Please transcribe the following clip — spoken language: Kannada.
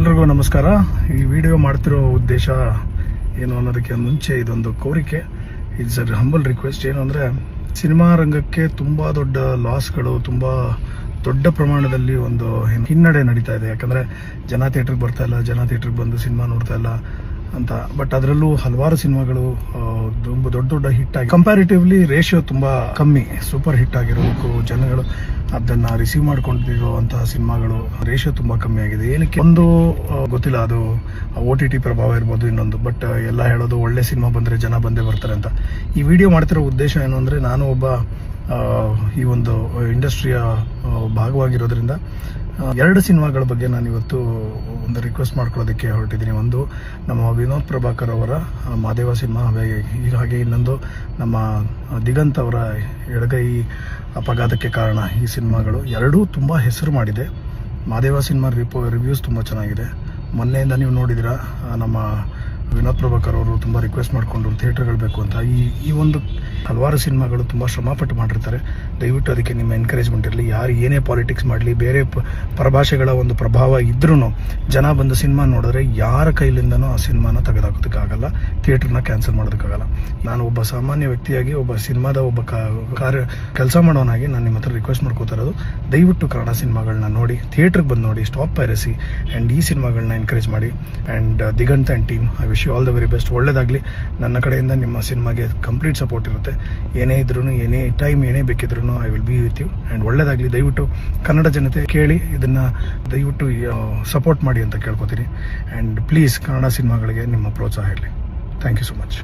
ಎಲ್ರಿಗೂ ನಮಸ್ಕಾರ. ಈ ವಿಡಿಯೋ ಮಾಡ್ತಿರೋ ಉದ್ದೇಶ ಏನು ಅನ್ನೋದಕ್ಕೆ ಮುಂಚೆ ಇದೊಂದು ಕೋರಿಕೆ. ಇಟ್ಸ್ ಅ ಹಂಬಲ್ ರಿಕ್ವೆಸ್ಟ್ ಏನು ಅಂದರೆ, ಸಿನಿಮಾ ರಂಗಕ್ಕೆ ತುಂಬ ದೊಡ್ಡ ಲಾಸ್ಗಳು ತುಂಬ ದೊಡ್ಡ ಪ್ರಮಾಣದಲ್ಲಿ ಒಂದು ಹಿನ್ನಡೆ ನಡೀತಾ ಇದೆ. ಯಾಕಂದರೆ, ಜನ ಥಿಯೇಟ್ರಿಗೆ ಬರ್ತಾ ಇಲ್ಲ, ಜನ ಥಿಯೇಟ್ರಿಗೆ ಬಂದು ಸಿನಿಮಾ ನೋಡ್ತಾ ಇಲ್ಲ. ಅಂತ. ಬಟ್ ಅದರಲ್ಲೂ ಹಲವಾರು ಸಿನಿಮಾಗಳು ತುಂಬ ದೊಡ್ಡ ದೊಡ್ಡ ಹಿಟ್ ಆಗಿ ಕಂಪ್ಯಾರಿಟಿವ್ಲಿ ರೇಷಿಯೋ ತುಂಬ ಕಮ್ಮಿ. ಸೂಪರ್ ಹಿಟ್ ಆಗಿರೋದಕ್ಕೂ ಜನಗಳು ಅದನ್ನ ರಿಸೀವ್ ಮಾಡ್ಕೊಂಡಿರುವಂತಹ ಸಿನಿಮಾಗಳು ರೇಷಿಯೋ ತುಂಬಾ ಕಮ್ಮಿ ಆಗಿದೆ. ಏನಕ್ಕೆ ಒಂದು ಗೊತ್ತಿಲ್ಲ, ಅದು ಒ ಟಿ ಟಿ ಪ್ರಭಾವ ಇರ್ಬೋದು ಇನ್ನೊಂದು. ಬಟ್ ಎಲ್ಲ ಹೇಳೋದು ಒಳ್ಳೆ ಸಿನಿಮಾ ಬಂದ್ರೆ ಜನ ಬಂದೇ ಬರ್ತಾರೆ ಅಂತ. ಈ ವಿಡಿಯೋ ಮಾಡ್ತಿರೋ ಉದ್ದೇಶ ಏನು ಅಂದರೆ, ನಾನು ಒಬ್ಬ ಈ ಒಂದು ಇಂಡಸ್ಟ್ರಿಯ ಭಾಗವಾಗಿರೋದ್ರಿಂದ ಎರಡು ಸಿನಿಮಾಗಳ ಬಗ್ಗೆ ನಾನು ಇವತ್ತು ಒಂದು ರಿಕ್ವೆಸ್ಟ್ ಮಾಡ್ಕೊಳ್ಳೋದಕ್ಕೆ ಹೊರಟಿದ್ದೀನಿ. ಒಂದು, ನಮ್ಮ ವಿನೋದ್ ಪ್ರಭಾಕರ್ ಅವರ ಮಾದೇವ ಸಿನಿಮಾ, ಹಾಗೆ ಹಾಗೆ ಇನ್ನೊಂದು ನಮ್ಮ ದಿಗಂತ್ ಅವರ ಎಡಗೈ ಅಪಘಾತಕ್ಕೆ ಕಾರಣ ಈ ಸಿನಿಮಾಗಳು. ಎರಡೂ ತುಂಬ ಹೆಸರು ಮಾಡಿದೆ. ಮಾದೇವ ಸಿನಿಮಾ ರಿಪೋ, ರಿವ್ಯೂಸ್ ತುಂಬ ಚೆನ್ನಾಗಿದೆ. ಮೊನ್ನೆಯಿಂದ ನೀವು ನೋಡಿದಿರ ನಮ್ಮ ವಿನೋದ್ ಪ್ರಭಾಕರ್ ಅವರು ತುಂಬ ರಿಕ್ವೆಸ್ಟ್ ಮಾಡಿಕೊಂಡು ಥಿಯೇಟರ್ಗಳು ಬೇಕು ಅಂತ. ಈ ಈ ಒಂದು ಹಲವಾರು ಸಿನಿಮಾಗಳು ತುಂಬ ಶ್ರಮಪಟ್ಟು ಮಾಡಿರ್ತಾರೆ. ದಯವಿಟ್ಟು ಅದಕ್ಕೆ ನಿಮ್ಮ ಎನ್ಕರೇಜ್ಮೆಂಟ್ ಇರಲಿ. ಯಾರು ಏನೇ ಪಾಲಿಟಿಕ್ಸ್ ಮಾಡಲಿ, ಬೇರೆ ಪರಭಾಷೆಗಳ ಒಂದು ಪ್ರಭಾವ ಇದ್ರೂ ಜನ ಬಂದು ಸಿನಿಮಾ ನೋಡಿದ್ರೆ ಯಾರ ಕೈಲಿಂದನೂ ಆ ಸಿನಿಮಾನ ತೆಗೆದಾಕೋದಕ್ಕಾಗಲ್ಲ ಥಿಯೇಟರ್ನ ಕ್ಯಾನ್ಸಲ್ ಮಾಡೋದಕ್ಕಾಗಲ್ಲ. ನಾನು ಒಬ್ಬ ಸಾಮಾನ್ಯ ವ್ಯಕ್ತಿಯಾಗಿ, ಒಬ್ಬ ಸಿನಿಮಾದ ಒಬ್ಬ ಕಾರ್ಯ, ಕೆಲಸ ಮಾಡೋನಾಗಿ ನಾನು ನಿಮ್ಮ ಹತ್ರ ರಿಕ್ವೆಸ್ಟ್ ಮಾಡ್ಕೋತಾ ಇರೋದು. ದಯವಿಟ್ಟು ಕನ್ನಡ ಸಿನಿಮಾಗಳನ್ನ ನೋಡಿ ಥಿಯೇಟ್ರಿಗೆ ಬಂದು ನೋಡಿ ಸ್ಟಾಪ್ ಪೈರಸಿ ಆ್ಯಂಡ್ ಈ ಸಿನಿಮಾಗಳನ್ನ ಎನ್ಕರೇಜ್ ಮಾಡಿ. And Diganth and team I wish you all the very best ಒಳ್ಳೇದಾಗಲಿ. ನನ್ನ ಕಡೆಯಿಂದ ನಿಮ್ಮ ಸಿನಿಮಾಗೆ ಕಂಪ್ಲೀಟ್ ಸಪೋರ್ಟ್ ಇರುತ್ತೆ. ಏನೇ ಇದ್ರೂ ಏನೇ ಟೈಮ್ ಏನೇ ಬೇಕಿದ್ರೂ I will be with you and ಒಳ್ಳೇದಾಗಲಿ. ದಯವಿಟ್ಟು ಕನ್ನಡ ಜನತೆ ಕೇಳಿ, ಇದನ್ನು ದಯವಿಟ್ಟು ಸಪೋರ್ಟ್ ಮಾಡಿ ಅಂತ ಕೇಳ್ಕೊತೀನಿ. ಆ್ಯಂಡ್ ಪ್ಲೀಸ್ ಕನ್ನಡ ಸಿನಿಮಾಗಳಿಗೆ ನಿಮ್ಮ ಪ್ರೋತ್ಸಾಹ ಇರಲಿ. Thank you so much